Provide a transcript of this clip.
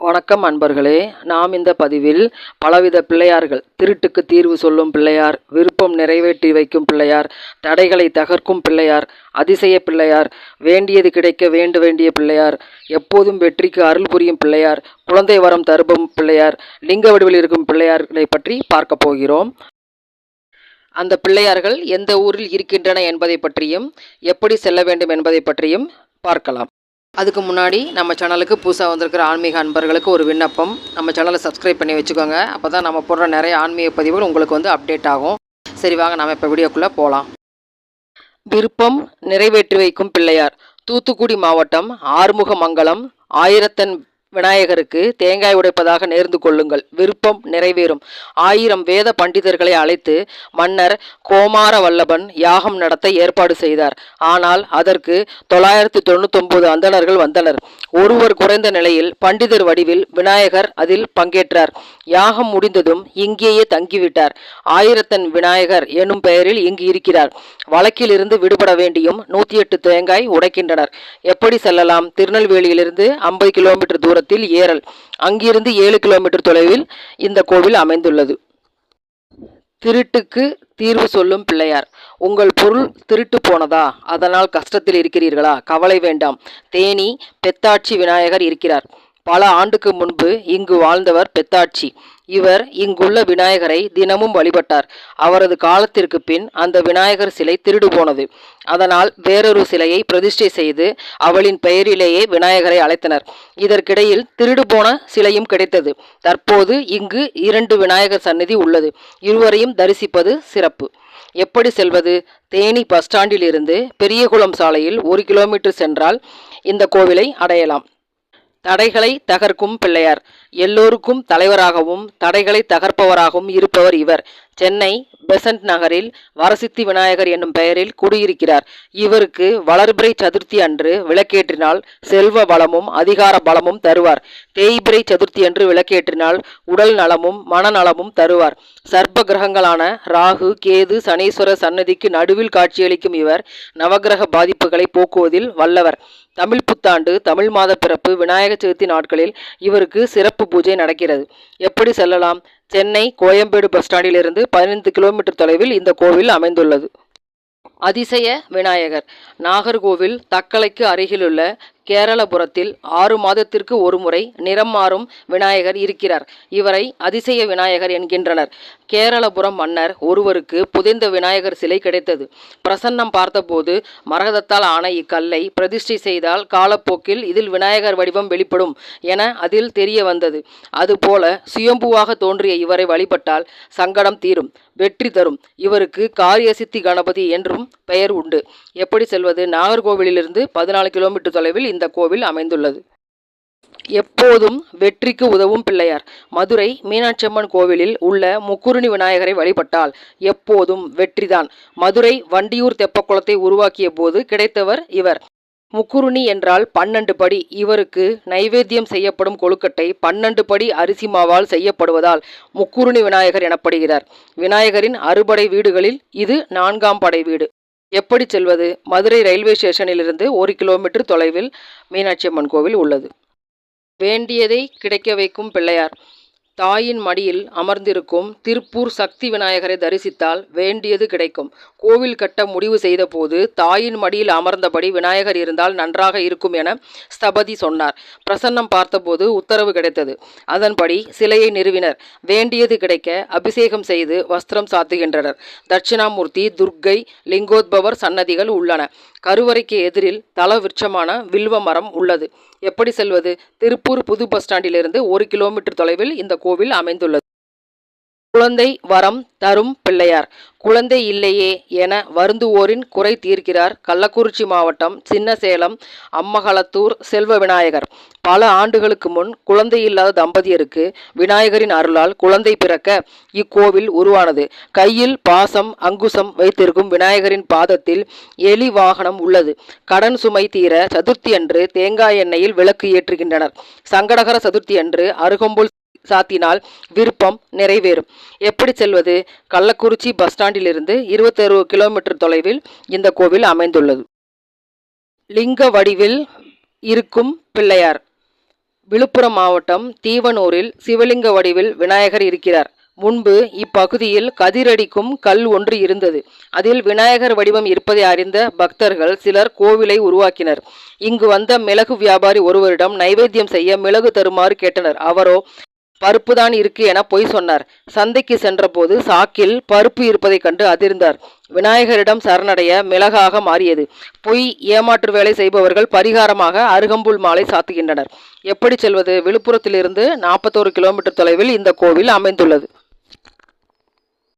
வணக்கம் அன்பர்களே. நாம் இந்த பதிவில் பலவித பிள்ளையார்கள் திருட்டுக்கு தீர்வு சொல்லும் பிள்ளையார் விருப்பம் நிறைவேற்றி வைக்கும் பிள்ளையார் தடைகளை தகர்க்கும் பிள்ளையார் அதிசய பிள்ளையார் வேண்டியது கிடைக்க வேண்டு வேண்டிய பிள்ளையார் எப்போதும் வெற்றிக்கு அருள் புரியும் பிள்ளையார் குழந்தை வரம் தருபம் பிள்ளையார் லிங்க வடிவில் இருக்கும் பிள்ளையார்களை பற்றி பார்க்க போகிறோம். அந்த பிள்ளையார்கள் எந்த ஊரில் இருக்கின்றன என்பதை பற்றியும் எப்படி செல்ல வேண்டும் என்பதை பற்றியும் பார்க்கலாம். அதுக்கு முன்னாடி நம்ம சேனலுக்கு புதுசாக வந்திருக்கிற ஆன்மீக அன்பர்களுக்கு ஒரு விண்ணப்பம். நம்ம சேனலை சப்ஸ்கிரைப் பண்ணி வச்சுக்கோங்க. அப்போ தான் நம்ம போடுற நிறைய ஆன்மீக பதிவுகள் உங்களுக்கு வந்து அப்டேட் ஆகும். சரி வாங்க நம்ம இப்போ வீடியோக்குள்ளே போகலாம் விருப்பம் நிறைவேற்றி வைக்கும் பிள்ளையார் தூத்துக்குடி மாவட்டம் ஆறுமுகமங்கலம் ஆயிரத்தன் விநாயகருக்கு தேங்காய் உடைப்பதாக நேர்ந்து கொள்ளுங்கள். விருப்பம் நிறைவேறும். ஆயிரம் வேத பண்டிதர்களை அழைத்து மன்னர் கோமார வல்லபன் யாகம் நடத்த ஏற்பாடு செய்தார். ஆனால் அதற்கு தொள்ளாயிரத்தி தொண்ணூத்தொன்பது அந்தணர்கள் வந்தனர். ஒருவர் குறைந்த நிலையில் பண்டிதர் வடிவில் விநாயகர் அதில் பங்கேற்றார். யாகம் முடிந்ததும் இங்கேயே தங்கிவிட்டார். ஆயிரத்தன் விநாயகர் எனும் பெயரில் இங்கு இருக்கிறார். வழக்கிலிருந்து விடுபட வேண்டியும் நூத்தி எட்டு தேங்காய் உடைக்கின்றனர். எப்படி செல்லலாம்? திருநெல்வேலியிலிருந்து ஐம்பது கிலோமீட்டர் தூரத்தில் ஏரல். அங்கிருந்து ஏழு கிலோமீட்டர் தொலைவில் இந்த கோவில் அமைந்துள்ளது. திருட்டுக்கு தீர்வு சொல்லும் பிள்ளையார். உங்கள் பொருள் திருட்டு போனதா? அதனால் கஷ்டத்தில் இருக்கிறீர்களா? கவலை வேண்டாம். தேனி பெத்தாட்சி விநாயகர் இருக்கிறார். பல ஆண்டுக்கு முன்பு இங்கு வாழ்ந்தவர் பெத்தாட்சி. இவர் இங்குள்ள விநாயகரை தினமும் வழிபட்டார். அவரது காலத்திற்கு பின் அந்த விநாயகர் சிலை திருடு போனது. அதனால் வேறொரு சிலையை பிரதிஷ்டை செய்து அவளின் பெயரிலேயே விநாயகரை அழைத்தனர். இதற்கிடையில் திருடு போன சிலையும் கிடைத்தது. தற்போது இங்கு இரண்டு விநாயகர் சந்நிதி உள்ளது. இருவரையும் தரிசிப்பது சிறப்பு. எப்படி செல்வது? தேனி பஸ் ஸ்டாண்டில் இருந்து பெரியகுளம் சாலையில் ஒரு கிலோமீட்டர் சென்றால் இந்த கோவிலை அடையலாம். தடைகளை தகர்க்கும் பிள்ளையார். எல்லோருக்கும் தலைவராகவும் தடைகளை தகர்ப்பவராகவும் இருப்பவர் இவர். சென்னை பெசன்ட் நகரில் வரசித்தி விநாயகர் என்னும் பெயரில் குடியிருக்கிறார். இவருக்கு வளர்பிறை சதுர்த்தி அன்று விளக்கேற்றினால் செல்வ பலமும் அதிகார பலமும் தருவார். தேய்பிறை சதுர்த்தி அன்று விளக்கேற்றினால் உடல் நலமும் மனநலமும் தருவார். சர்ப்ப கிரகங்களான ராகு கேது சனீஸ்வர சன்னதிக்கு நடுவில் காட்சியளிக்கும் இவர் நவகிரக பாதிப்புகளை போக்குவதில் வல்லவர். தமிழ் புத்தாண்டு தமிழ் மாத பிறப்பு விநாயகர் சதுர்த்தி நாட்களில் இவருக்கு சிறப்பு பூஜை நடக்கிறது. எப்படி செல்லலாம்? சென்னை கோயம்பேடு பஸ் ஸ்டாண்டிலிருந்து பதினைந்து கிலோமீட்டர் தொலைவில் இந்த கோவில் அமைந்துள்ளது. அதிசய விநாயகர். நாகர்கோவில் தக்கலைக்கு அருகிலுள்ள கேரளபுரத்தில் ஆறு மாதத்திற்கு ஒருமுறை நிறம் மாறும் விநாயகர் இருக்கிறார். இவரை அதிசய விநாயகர் என்கின்றனர். கேரளபுரம் மன்னர் ஒருவருக்கு புதைந்த விநாயகர் சிலை கிடைத்தது. பிரசன்னம் பார்த்தபோது மரகதத்தால் ஆன இக்கல்லை பிரதிஷ்டை செய்தால் காலப்போக்கில் இதில் விநாயகர் வடிவம் வெளிப்படும் என அதில் தெரிய வந்தது. அதுபோல சுயம்புவாக தோன்றிய இவரை வழிபட்டால் சங்கடம் தீரும் வெற்றி தரும். இவருக்கு காரியசித்தி கணபதி என்றும் பெயர் உண்டு. எப்படி செல்வது? நாகர்கோவிலிருந்து பதினாலு கிலோமீட்டர் தொலைவில் இந்த கோவில் அமைந்துள்ளது. எப்போதும் வெற்றிக்கு உதவும் பிள்ளையார். மதுரை மீனாட்சியம்மன் கோவிலில் உள்ள முக்குருணி விநாயகரை வழிபட்டால் எப்போதும் வெற்றிதான். மதுரை வண்டியூர் தெப்பக்குளத்தை உருவாக்கிய போது கிடைத்தவர் இவர். முக்குருணி என்றால் பன்னெண்டு படி. இவருக்கு நைவேத்தியம் செய்யப்படும் கொழுக்கட்டை பன்னெண்டு படி அரிசி மாவால் செய்யப்படுவதால் முக்குருணி விநாயகர் எனப்படுகிறார். விநாயகரின் அறுபடை வீடுகளில் இது நான்காம் படை வீடு. எப்படி செல்வது? மதுரை ரயில்வே ஸ்டேஷனிலிருந்து ஒரு கிலோமீட்டர் தொலைவில் மீனாட்சி அம்மன் கோவில் உள்ளது. வேண்டியதை கிடைக்க வைக்கும் பிள்ளையார். தாயின் மடியில் அமர்ந்திருக்கும் திருப்பூர் சக்தி விநாயகரை தரிசித்தால் வேண்டியது கிடைக்கும். கோவில் கட்ட முடிவு செய்தபோது தாயின் மடியில் அமர்ந்தபடி விநாயகர் இருந்தால் நன்றாக இருக்கும் என ஸ்தபதி சொன்னார். பிரசன்னம் பார்த்தபோது உத்தரவு கிடைத்தது. அதன்படி சிலையை நிறுவினர். வேண்டியது கிடைக்க அபிஷேகம் செய்து வஸ்திரம் சாத்துகின்றனர். தட்சிணாமூர்த்தி துர்க்கை லிங்கோத்பவர் சன்னதிகள் உள்ளன. கருவறைக்கு எதிரில் தல விருட்சமான வில்வ மரம் உள்ளது. எப்படி செல்வது? திருப்பூர் புது பஸ் ஸ்டாண்டிலிருந்து ஒரு கிலோமீட்டர் தொலைவில் இந்த கோவில் அமைந்துள்ளது. குழந்தை வரம் தரும் பிள்ளையார். குழந்தை இல்லையே என வருந்துவோரின் குறை தீர்க்கிறார் கள்ளக்குறிச்சி மாவட்டம் சின்னசேலம் அம்மகளத்தூர் செல்வ விநாயகர். பல ஆண்டுகளுக்கு முன் குழந்தை இல்லாத தம்பதியருக்கு விநாயகரின் அருளால் குழந்தை பிறக்க இக்கோவில் உருவானது. கையில் பாசம் அங்குசம் வைத்திருக்கும் விநாயகரின் பாதத்தில் எலி வாகனம் உள்ளது. கடன் சுமை தீர சதுர்த்தி அன்று தேங்காய் எண்ணெயில் விளக்கு ஏற்றுகின்றனர். சங்கடகர சதுர்த்தி அன்று அருகம்புல் சாத்தினால் விருப்பம் நிறைவேறும். எப்படி செல்வது? கள்ளக்குறிச்சி பஸ் ஸ்டாண்டிலிருந்து இருபத்தொரு கிலோமீட்டர் தொலைவில் இந்த கோவில் அமைந்துள்ளது. லிங்க வடிவில் இருக்கும் பிள்ளையார். விழுப்புரம் மாவட்டம் தீவனூரில் சிவலிங்க வடிவில் விநாயகர் இருக்கிறார். முன்பு இப்பகுதியில் கதிரடிக்கும் கல் ஒன்று இருந்தது. அதில் விநாயகர் வடிவம் இருப்பதை அறிந்த பக்தர்கள் சிலர் கோவிலை உருவாக்கினர். இங்கு வந்த மிளகு வியாபாரி ஒருவரிடம் நைவேத்தியம் செய்ய மிளகு தருமாறு கேட்டனர். அவரோ பருப்பு தான் இருக்கு என பொய் சொன்னார். சந்தைக்கு சென்றபோது சாக்கில் பருப்பு இருப்பதைக் கண்டு அதிர்ந்தார். விநாயகரிடம் சரணடைய மிளகாக மாறியது. பொய் ஏமாற்று வேலை செய்பவர்கள் பரிகாரமாக அருகம்புல் மாலை சாத்துகின்றனர். எப்படி செல்வது? விழுப்புரத்திலிருந்து நாற்பத்தோரு கிலோமீட்டர் தொலைவில் இந்த கோவில் அமைந்துள்ளது.